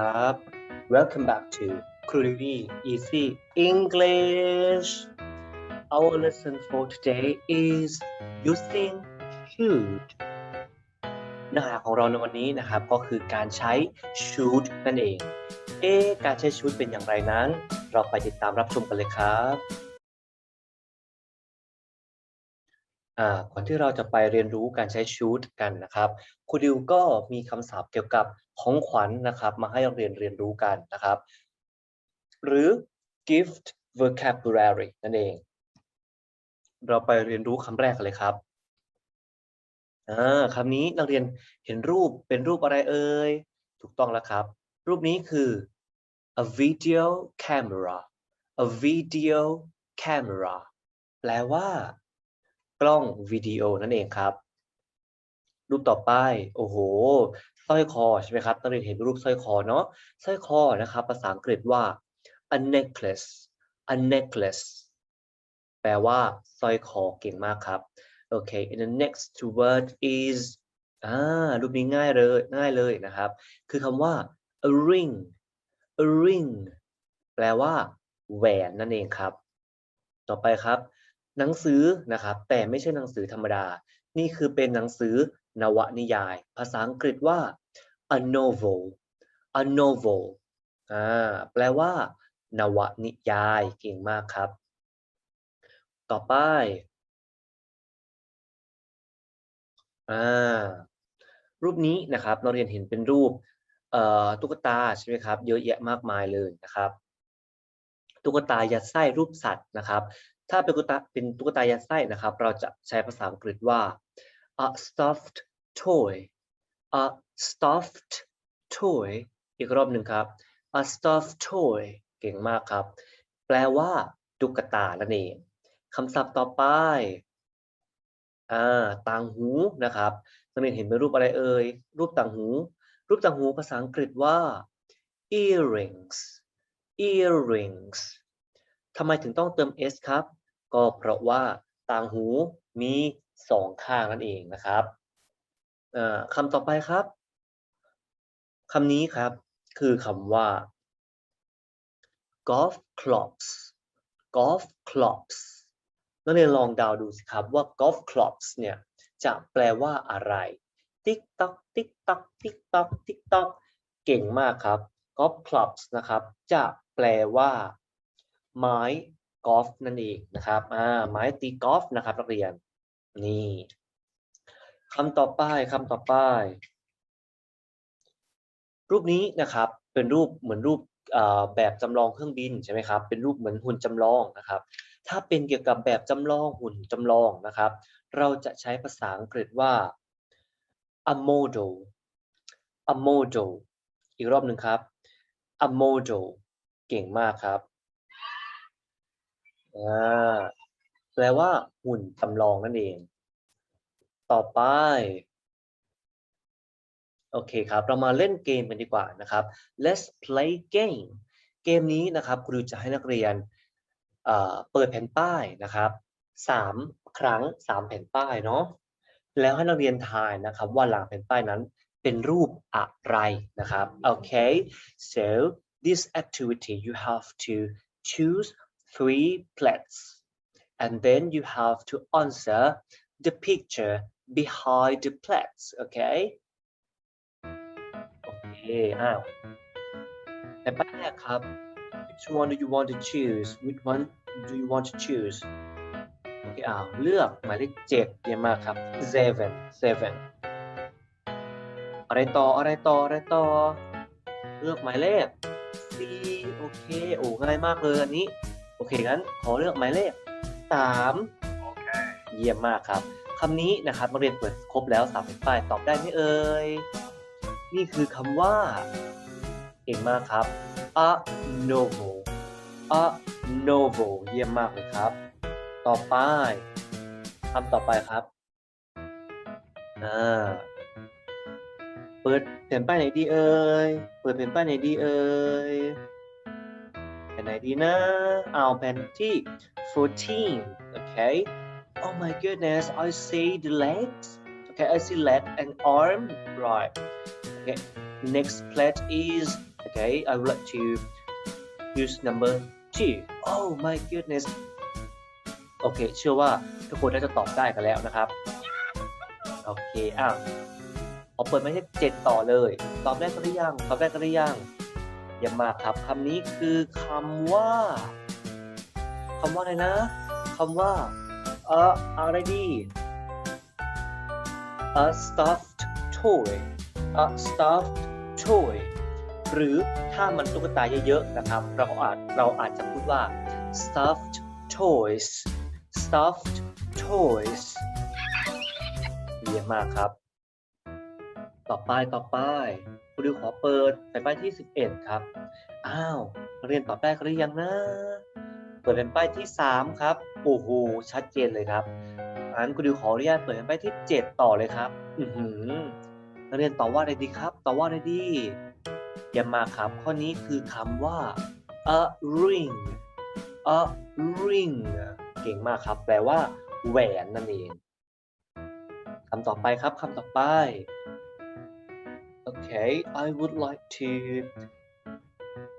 สวัสดีครับ Welcome back to Krudivi Easy English Our lesson for today is using should เนื้อหาของเราในวันนี้นะครับก็คือการใช้ should นั่นเอง เอ๊การใช้ should เป็นอย่างไรนั้น เราไปติดตามรับชมกันเลยครับ ก่อนที่เราจะไปเรียนรู้การใช้ should กันนะครับครูดิวก็มีคำศัพท์เกี่ยวกับของขวัญนะครับ มาให้เราเรียนเรียนรู้กันนะครับ หรือ gift vocabulary นั่นเอง เราไปเรียนรู้คำแรกกันเลยครับคำนี้นักเรียนเห็นรูปเป็นรูปอะไรเอ่ยถูกต้องแล้วครับ รูปนี้คือ a video camera a video camera แปลว่า กล้องวิดีโอนั่นเองครับ รูปต่อไป โอ้โหสร้อยคอใช่ไหมครับนักเรียนเห็นรูปสร้อยคอเนาะสร้อยคอนะครับ ภาษาอังกฤษว่า a necklace a necklace แปลว่าสร้อยคอเก่งมากครับ โอเค and the next word is อ่ารูปนี้ง่ายเลยง่ายเลยนะครับ คือคำว่า a ring a ring แปลว่าแหวนนั่นเองครับ ต่อไปครับ หนังสือนะครับ แต่ไม่ใช่หนังสือธรรมดา นี่คือเป็นหนังสือนวนิยาย ภาษาอังกฤษว่า a novel a novel อ่าแปลว่า นวนิยายเก่งมากครับ ต่อไปอ่ารูปนี้นะครับเราเรียนเห็นเป็นรูปตุ๊กตาใช่ไหมครับ เยอะแยะมากมายเลยนะครับ ตุ๊กตายัดไส้รูปสัตว์นะครับ ถ้าเป็นตุ๊กตาเป็นตุ๊กตายัดไส้นะครับ เราจะใช้ภาษาอังกฤษว่า a stuffed toy a stuffed toy อีกรอบหนึ่งครับ a stuffed toy เก่งมากครับ แปลว่าตุ๊กตานั่นเองคำศัพท์ต่อไปอ่าต่างหูนะครับนักเรียนเห็นเป็นรูปอะไรเอ่ย รูปต่างหู รูปต่างหูภาษาอังกฤษว่า earrings earrings ทำไมถึงต้องเติม s ครับ ก็เพราะว่าต่างหูมีสองข้างนั่นเองนะครับอ่าคำต่อไปครับคำนี้ครับคือคำว่า golf clubs golf clubs นักเรียนลองดาวดูสิครับว่า golf clubs เนี่ยจะแปลว่าอะไร ติ๊กต๊อกติ๊กต๊อกติ๊กต๊อกติ๊กต๊อกเก่งมากครับ golf clubs นะครับ จะแปลว่า ไม้ กอล์ฟนั่นเองนะครับอ่าไม้ตีกอล์ฟนะครับนักเรียนนี่คำต่อไปคำต่อไป รูปนี้นะครับเป็นรูปเหมือนรูปแบบจำลองเครื่องบินใช่ไหมครับเป็นรูปเหมือนหุ่นจำลองนะครับ ถ้าเป็นเกี่ยวกับแบบจำลองหุ่นจำลองนะครับ เราจะใช้ภาษาอังกฤษว่า a model a model อีกรอบหนึ่งครับ a model เก่งมากครับ อ่าแปลว่าหุ่นจำลองนั่นเอง ต่อไป โอเคครับ เรามาเล่นเกมกันดีกว่านะครับ let's play game เกมนี้นะครับครูจะให้นักเรียนเอ่อเปิดแผ่นป้ายนะครับสามครั้งสามแผ่นป้ายเนาะแล้วให้นักเรียนทายนะครับ ว่าหลังแผ่นป้ายนั้นเป็นรูปอะไรนะครับโอเค so this activity you have to choose three plates and then you have to answer the picture behind the plates okay โอเคอ้าวแผ่นป้ายแรครับ which one do you want to choose which one do you want to choose โอเคอ้าวเลือกหมายเลขเจ็ดเยี่ยมมากครับ seven seven อะไรต่ออะไรต่ออะไรต่อ เลือกหมายเลขสี่โอเค โอ้ง่ายมากเลยอันนี้ โอเคงั้นขอเลือกหมายเลขสามเยี่ยมมากครับคำนี้นะครับมาเรียนเปิดครบแล้วสามแผ่นป้ายตอบได้ไหมเอ่ยนี่คือคำว่า เก่งมากครับ a novel a novel เยี่ยมมากเลยครับ ต่อไปคำต่อไปครับอ่าเปิดแผ่นป้ายไหนดีเอ่ยเปิดแผ่นป้ายไหนดีเอ่ย แผ่นไหนดีนะ เอาแผ่นที่ 14 okay oh my goodness I see the legs okay I see leg and arm right โอเค okay next pledge is okay I would like to use number two oh my goodness โอเค เชื่อว่าทุกคนน่าจะตอบได้กันแล้วนะครับ โอเคอ้าวเอาเปิดมาที่เจ็ดต่อเลย ตอบได้กันหรือยัง ตอบได้กันหรือยัง เยี่ยมมากครับคำนี้คือคำว่าคำว่าอะไรนะคำว่าเอออะไรดี a stuffed toy a stuffed toy หรือถ้ามันตุ๊กตาเยอะๆนะครับ เราอาจเราอาจจะพูดว่า stuffed toys stuffed toys เยี่ยมมากครับ ต่อไปต่อไปคุณดิวขอเปิดแผ่นป้ายที่ 11 ครับ อ้าวเรียนตอบได้กหรือยังนะ เปิดแผ่นป้ายที่ 3 ครับ โอ้โห ชัดเจนเลยครับงั้นคุณดิวขออนุญาตเปิดแผ่นป้ายที่ 7 ต่อเลยครับ อือหือเรียนตอบว่าอะไรดีครับตอบว่าอะไรดีเยี่ยมมากครับข้อนี้คือคำว่า a ring a ring เก่งมากครับ แปลว่า แหวนนั่นเองคำต่อไปครับคำต่อไป Okay I would like to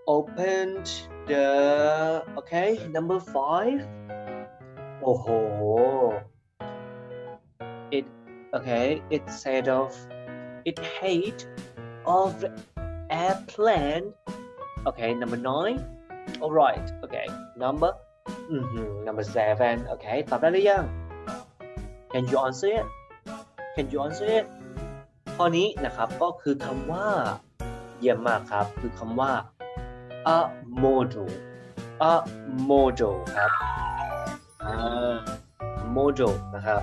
open the okay number five โอ้โห it okay it said of it hate of airplane okay number nine alright okay number อือหือ number seven okay ตอบได้หรือยัง can you answer it can you answer it ข้อนี้นะครับก็คือคำว่าเยี่ยมมากครับ คือคำว่า a model a model ครับอ่า model นะครับ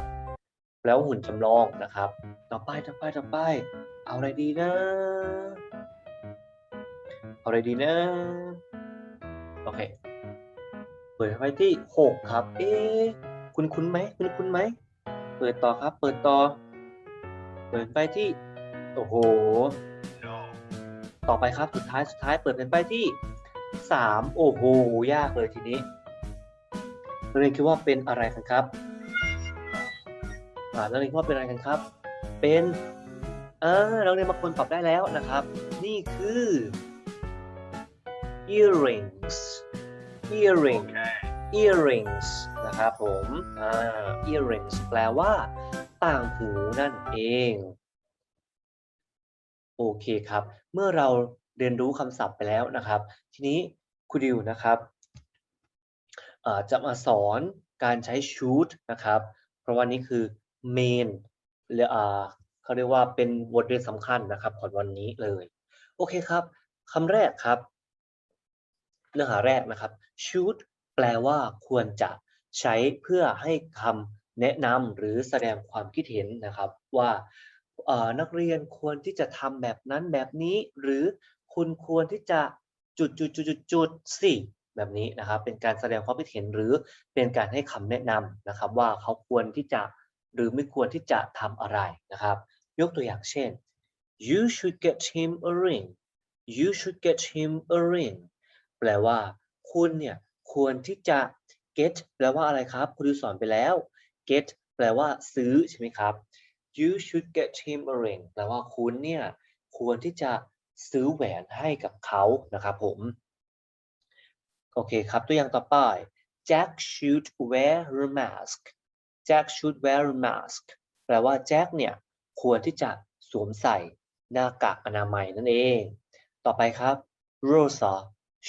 แล้วหุ่นจำลองนะครับ ต่อไปต่อไปต่อไป เอาอะไรดีนะ เอาอะไรดีนะ โอเค เปิดไปที่ 6 ครับ เอ๊คุณคุ้นไหมคุณคุ้นไหม เปิดต่อครับ เปิดต่อ เปิดไปที่ โอ้โห ต่อไปครับสุดท้ายสุดท้ายเปิดเป็นไปที่3โอ้โห ยากเลยทีนี้นักเรียนคิดว่าเป็นอะไรกันครับอ่านักเรียนคิดว่าเป็นอะไรกันครับ เป็น เออนักเรียนบางคนตอบได้แล้วนะครับ นี่คือ earrings earring earrings นะครับผม อ่า earrings แปลว่า ต่างหูนั่นเอง โอเคครับ เมื่อเราเรียนรู้คำศัพท์ไปแล้วนะครับ ทีนี้ครูดิวนะครับจะมาสอนการใช้ shoot นะครับ เพราะว่านี่คือ main หรืออเขาเรียกว่าเป็นบทเรียนสำคัญนะครับของวันนี้เลย โอเคครับคำแรกครับ เนื้อหาแรกนะครับ shoot แปลว่าควรจะใช้เพื่อให้คำแนะนำหรือแสดงความคิดเห็นนะครับว่า นักเรียนควรที่จะทำแบบนั้นแบบนี้ หรือคุณควรที่จะจุดจุดจุดจุดจุดสิแบบนี้นะครับเป็นการแสดงความคิดเห็นหรือเป็นการให้คำแนะนำนะครับ ว่าเขาควรที่จะหรือไม่ควรที่จะทำอะไรนะครับ ยกตัวอย่างเช่น you should get him a ring you should get him a ring แปลว่า คุณเนี่ยควรที่จะ get แปลว่าอะไรครับ คุณดูสอนไปแล้ว get แปลว่าซื้อใช่ไหมครับ you should get him a ring แปลว่าคุณเนี่ยควรที่จะซื้อแหวนให้กับเขานะครับผม โอเคครับตัวอย่างต่อไป Jack should wear a mask Jack should wear a mask แปลว่าแจ็คเนี่ยควรที่จะสวมใส่หน้ากากอนามัยนั่นเอง ต่อไปครับ Rosa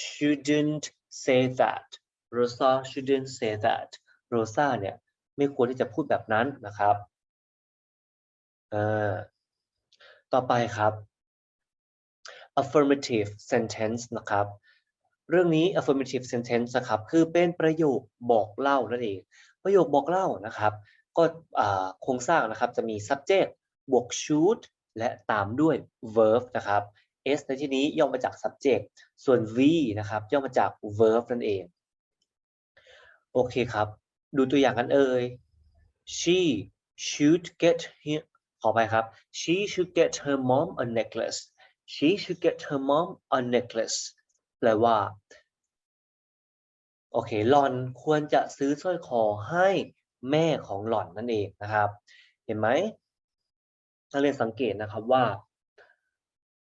shouldn't say that Rosa shouldn't say that Rosa เนี่ยไม่ควรที่จะพูดแบบนั้นนะครับ อ่าต่อไปครับ affirmative sentence นะครับ เรื่องนี้ affirmative sentence นะครับคือเป็นประโยคบอกเล่านั่นเอง ประโยคบอกเล่านะครับ ก็โครงสร้างนะครับจะมี subject บวก should และตามด้วย verb นะครับ S ในที่นี้ย่อมาจาก subject ส่วน V นะครับย่อมาจาก verb นั่นเอง โอเคครับ ดูตัวอย่างกันเอ่ย she should get him ขอไปครับ she should get her mom a necklace she should get her mom a necklace แปลว่า โอเคหล่อนควรจะซื้อสร้อยคอให้แม่ของหล่อนนั่นเองนะครับ เห็นไหมนักเรียนสังเกตนะครับว่า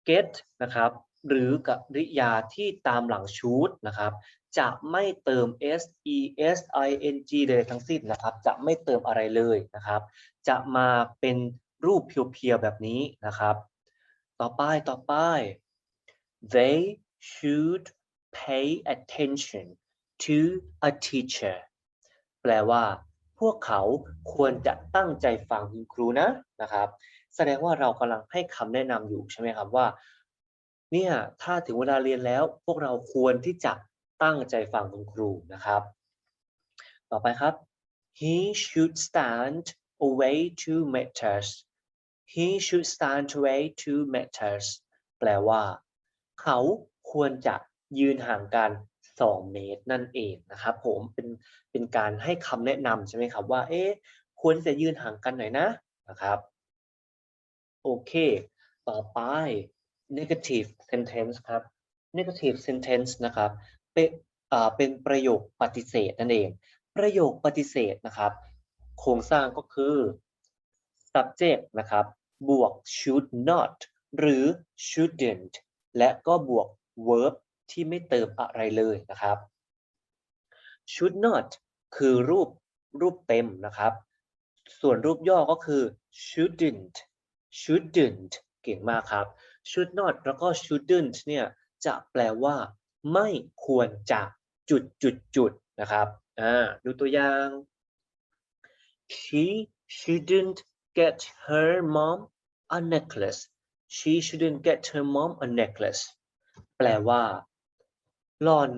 get นะครับหรือกริยาที่ตามหลัง should นะครับ จะไม่เติม s e s i n g เลยทั้งสิ้นนะครับ จะไม่เติมอะไรเลยนะครับ จะมาเป็น รูปเพียวๆแบบนี้นะครับ ต่อไปต่อไป they should pay attention to a teacher แปลว่า พวกเขาควรจะตั้งใจฟังคุณครูนะนะครับ แสดงว่าเรากำลังให้คำแนะนำอยู่ใช่ไหมครับว่า เนี่ยถ้าถึงเวลาเรียนแล้ว พวกเราควรที่จะตั้งใจฟังคุณครูนะครับ ต่อไปครับ he should stand away two meters he should stand away two meters แปลว่า เขาควรจะยืนห่างกัน2เมตรนั่นเองนะครับผมเป็นเป็นการให้คำแนะนำใช่ไหมครับว่าเอ๊ะควรจะยืนห่างกันหน่อยนะนะครับโอเค ต่อไป negative sentence ครับ negative sentence นะครับเป็นอ่าเป็นประโยคปฏิเสธนั่นเอง ประโยคปฏิเสธนะครับ โครงสร้างก็คือ subject นะครับ บวก should not หรือ shouldn't และก็บวก verb ที่ไม่เติมอะไรเลยนะครับ should not คือรูปรูปเต็มนะครับ ส่วนรูปย่อก็คือ shouldn't shouldn't เก่งมากครับ should not แล้วก็ shouldn't เนี่ยจะแปลว่า ไม่ควรจะจุดจุดจุดนะครับ อ่า ดูตัวอย่าง she shouldn't get her mom a necklace she shouldn't get her mom a necklace แปลว่าหล่อน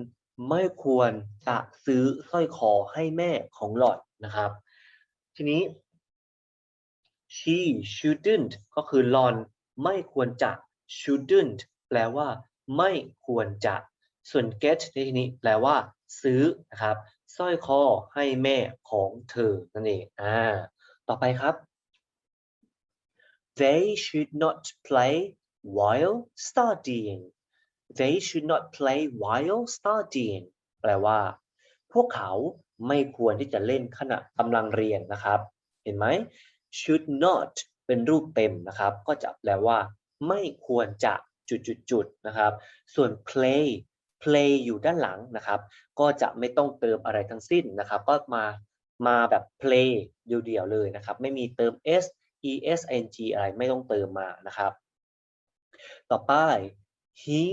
ไม่ควรจะซื้อสร้อยคอให้แม่ของหล่อนนะครับ ทีนี้ she shouldn't ก็คือหล่อนไม่ควรจะ shouldn't แปลว่า ไม่ควรจะ ส่วน get ในที่นี้แปลว่า ซื้อนะครับสร้อยคอให้แม่ของเธอนั่นเองอ่าต่อไปครับ they should not play while studying they should not play while studying แปลว่า พวกเขาไม่ควรที่จะเล่นขณะกำลังเรียนนะครับ เห็นไหม should not เป็นรูปเต็มนะครับ ก็จะแปลว่า ไม่ควรจะจุดๆๆนะครับ ส่วน play play อยู่ด้านหลังนะครับ ก็จะไม่ต้องเติมอะไรทั้งสิ้นนะครับ ก็มามาแบบ play เดี่ยวๆเลยนะครับ ไม่มีเติม s e s n g อะไรไม่ต้องเติมมานะครับ ต่อไป he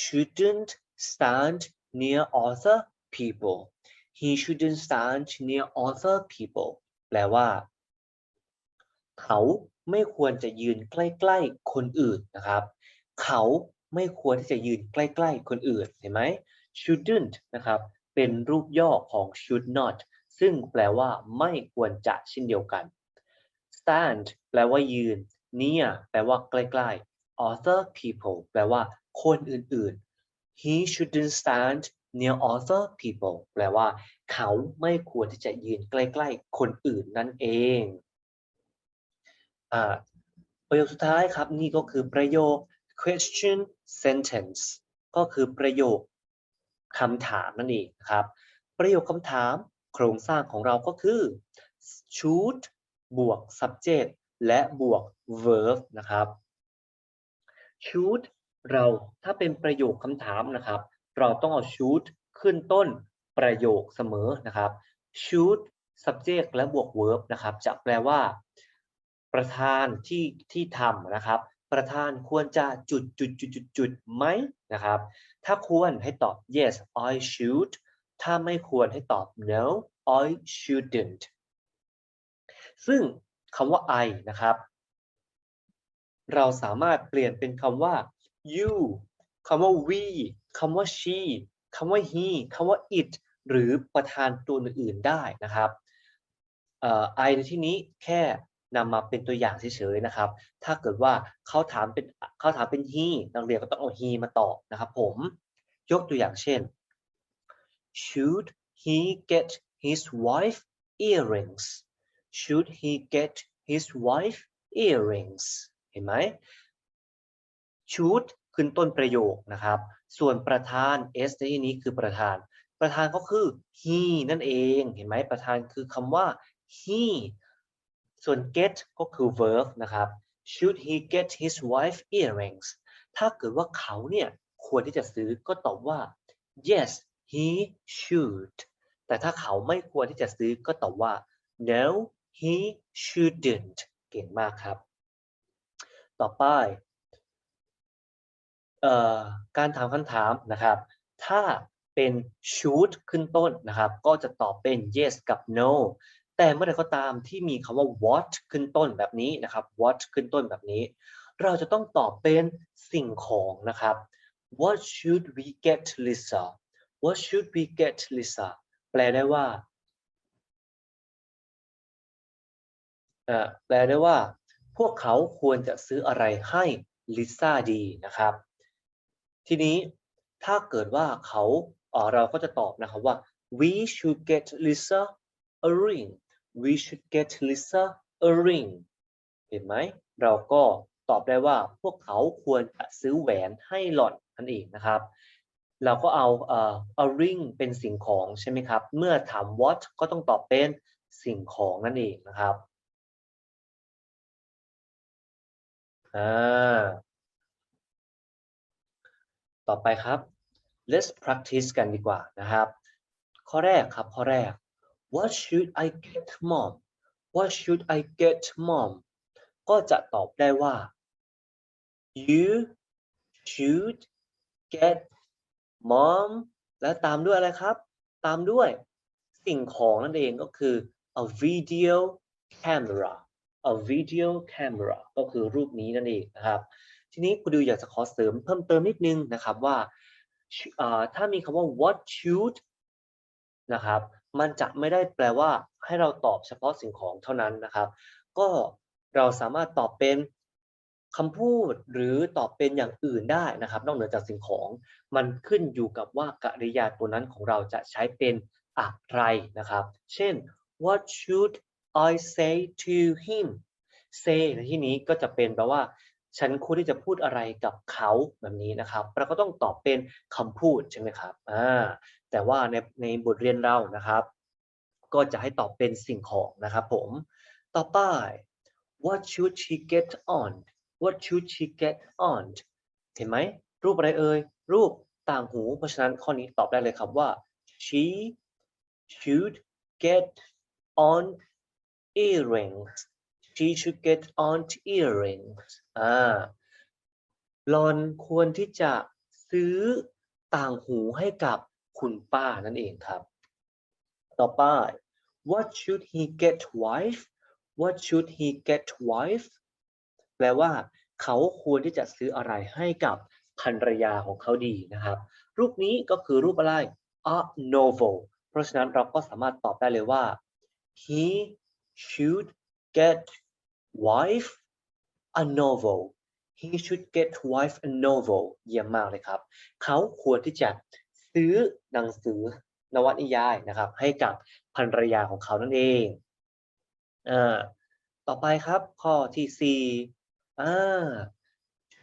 shouldn't stand near other people he shouldn't stand near other people แปลว่า เขาไม่ควรจะยืนใกล้ ๆ คนอื่นนะครับ เขาไม่ควรที่จะยืนใกล้ ๆ คนอื่นเห็นไหม shouldn't นะครับ เป็นรูปย่อของ should not ซึ่งแปลว่าไม่ควรจะเช่นเดียวกัน stand แปลว่ายืน near แปลว่าใกล้ๆ other people แปลว่าคนอื่นๆ he shouldn't stand near other people แปลว่า เขาไม่ควรที่จะยืนใกล้ๆ คนอื่นนั่นเองอ่าประโยคสุดท้ายครับนี่ก็คือประโยค question sentence ก็คือประโยคคำถามนั่นเองครับ ประโยคคำถามโครงสร้างของเราก็คือ should บวก subject และบวก verb นะครับ should เราถ้าเป็นประโยคคำถามนะครับ เราต้องเอา should ขึ้นต้นประโยคเสมอนะครับ should subject และบวก verb นะครับ จะแปลว่า ประธานที่ที่ทำนะครับ ประธานควรจะจุดจุดจุดจุดจุดไหมนะครับ ถ้าควรให้ตอบ yes I should ถ้าไม่ควรให้ตอบ no I shouldn't ซึ่งคำว่า I นะครับ เราสามารถเปลี่ยนเป็นคำว่า you คำว่า we คำว่า she คำว่า he คำว่า it หรือประธานตัวอื่นๆได้นะครับเอ่อ I ในที่นี้แค่นำมาเป็นตัวอย่างเฉยๆนะครับ ถ้าเกิดว่าเขาถามเป็นเขาถามเป็น he นักเรียนก็ต้องเอา he มาตอบนะครับผม ยกตัวอย่างเช่น should he get his wife earrings should he get his wife earrings เห็นไหม should ขึ้นต้นประโยคนะครับ ส่วนประธาน s ในที่นี้คือประธาน ประธานก็คือ he นั่นเอง เห็นไหมประธานคือคำว่า he ส่วน get ก็คือ verb นะครับ should he get his wife earrings ถ้าเกิดว่าเขาเนี่ยควรที่จะซื้อก็ตอบว่า yes he should แต่ถ้าเขาไม่ควรที่จะซื้อก็ตอบว่า no he shouldn't เก่งมากครับ ต่อไปเอ่อการถามคำถามนะครับ ถ้าเป็น should ขึ้นต้นนะครับ ก็จะตอบเป็น yes กับ no แต่เมื่อใดก็ตามที่มีคำว่า what ขึ้นต้นแบบนี้นะครับ what ขึ้นต้นแบบนี้ เราจะต้องตอบเป็นสิ่งของนะครับ what should we get Lisa what should we get Lisa แปลได้ว่า แปลได้ว่าพวกเขาควรจะซื้ออะไรให้ลิซ่าดีนะครับ ทีนี้ถ้าเกิดว่าเขาเเราก็จะตอบนะครับว่า we should get Lisa a ring we should get Lisa a ring เห็นไหม เราก็ตอบได้ว่าพวกเขาควรจะซื้อแหวนให้หล่อนนั่นเองนะครับ เราก็เอาเอ่อ a ring เป็นสิ่งของใช่ไหมครับ เมื่อถาม what ก็ต้องตอบเป็นสิ่งของนั่นเองนะครับ อ่า ต่อไปครับ let's practice กันดีกว่านะครับ ข้อแรกครับ ข้อแรก what should I get mom what should I get mom ก็จะตอบได้ว่า you should get mom และตามด้วยอะไรครับ ตามด้วยสิ่งของนั่นเองก็คือ a video camera a video camera ก็คือรูปนี้นั่นเองนะครับทีนี้คุณดูอยากจะขอเสริมเพิ่มเติมนิดนึงนะครับว่าถ้ามีคำว่า what should นะครับมันจะไม่ได้แปลว่าให้เราตอบเฉพาะสิ่งของเท่านั้นนะครับ ก็เราสามารถตอบเป็นคำพูดหรือตอบเป็นอย่างอื่นได้นะครับ นอกเหนือจากสิ่งของ มันขึ้นอยู่กับว่ากริยาตัวนั้นของเราจะใช้เป็นอะไรนะครับ เช่น what should I say to him say ในที่นี้ก็จะเป็นแปลว่า ฉันควรที่จะพูดอะไรกับเขาแบบนี้นะครับ เราก็ต้องตอบเป็นคำพูดใช่ไหมครับอ่าแต่ว่าในในบทเรียนเรานะครับ ก็จะให้ตอบเป็นสิ่งของนะครับผม ต่อไป what should she get on what should she get on เห็นไหม รูปอะไรเอ่ย รูปต่างหู เพราะฉะนั้นข้อนี้ตอบได้เลยครับว่า she should get on earrings she should get on earrings อ่าหลอนควรที่จะซื้อต่างหูให้กับคุณป้านั่นเองครับ ต่อไป what should he get wife what should he get wife แปลว่า เขาควรที่จะซื้ออะไรให้กับภรรยาของเขาดีนะครับ รูปนี้ก็คือรูปอะไร a novel เพราะฉะนั้นเราก็สามารถตอบได้เลยว่า he should get wife a novel he should get wife a novel เยี่ยมมากเลยครับ เขาควรที่จะซื้อหนังสือนวนิยายนะครับ ให้กับภรรยาของเขานั่นเองอ่าต่อไปครับข้อที่สี่อ่า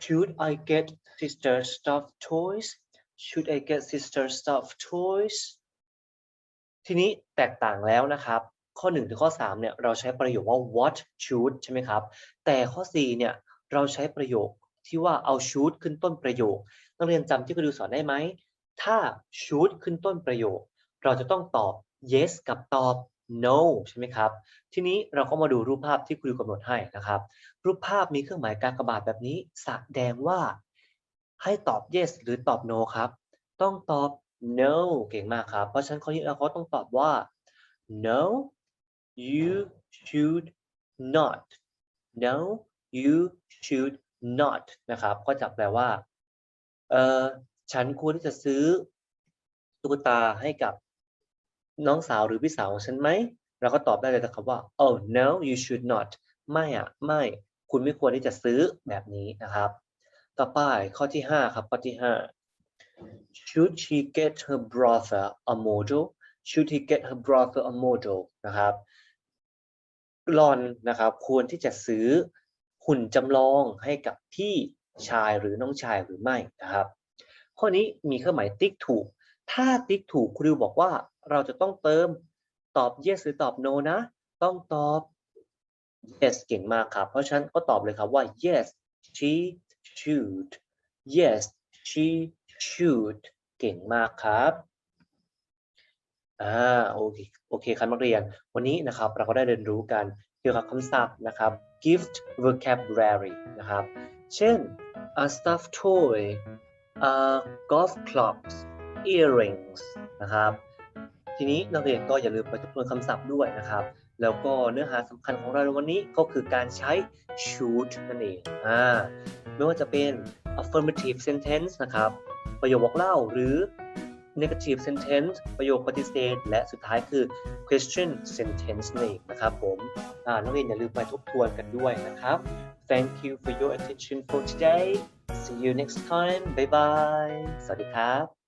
should I get sister stuff toys should I get sister stuff toys ทีนี้แตกต่างแล้วนะครับ ข้อ 1 ถึงข้อ3เนี่ยเราใช้ประโยคว่า what should ใช่ไหมครับ แต่ข้อ 4 เนี่ยเราใช้ประโยคที่ว่าเอา should ขึ้นต้นประโยค นักเรียนจำที่ครูสอนได้ไหม ถ้า should ขึ้นต้นประโยค เราจะต้องตอบ yes กับตอบ no ใช่ไหมครับ ทีนี้เราก็มาดูรูปภาพที่ครูกำหนดให้นะครับ รูปภาพมีเครื่องหมายการกระบาดแบบนี้แสดงว่า ให้ตอบ yes หรือตอบ no ครับ ต้องตอบ no เก่งมากครับ เพราะฉะนั้นข้อนี้เราก็ต้องตอบว่า no you should not no you should not นะครับ ก็จะแปลว่า เออฉันควรที่จะซื้อตุ๊กตาให้กับน้องสาวหรือพี่สาวของฉันไหม เราก็ตอบได้เลยนะครับว่า oh no you should not ไม่อะไม่ คุณไม่ควรที่จะซื้อแบบนี้นะครับ ต่อไปข้อที่ 5 ครับ ข้อที่ 5 should she get her brother a model should he get her brother a model นะครับ หลอนนะครับ ควรที่จะซื้อหุ่นจำลองให้กับพี่ชายหรือน้องชายหรือไม่นะครับ ข้อนี้มีเครื่องหมายติ๊กถูก ถ้าติ๊กถูกครูบอกว่าเราจะต้องเติมตอบ yes หรือตอบ no นะ ต้องตอบ yes เก่งมากครับ เพราะฉะนั้นก็ตอบเลยครับว่า yes she should yes she should เก่งมากครับ อ่าโอเคโอเคครับนักเรียน วันนี้นะครับเราก็ได้เรียนรู้กันเกี่ยวกับคำศัพท์นะครับ gift vocabulary นะครับ เช่น a stuffed toy a golf clubs earrings นะครับ ทีนี้นักเรียนก็อย่าลืมไปทบทวนคำศัพท์ด้วยนะครับ แล้วก็เนื้อหาสำคัญของเราในวันนี้ก็คือการใช้ should นั่นเองอ่าไม่ว่าจะเป็น affirmative sentence นะครับ ประโยคบอกเล่าหรือ negative sentence ประโยคปฏิเสธ และสุดท้ายคือ question sentence นั่นเองนะครับผมนักเรียนอย่าลืมไปทบทวนกันด้วยนะครับ thank you for your attention for today see you next time bye bye สวัสดีครับ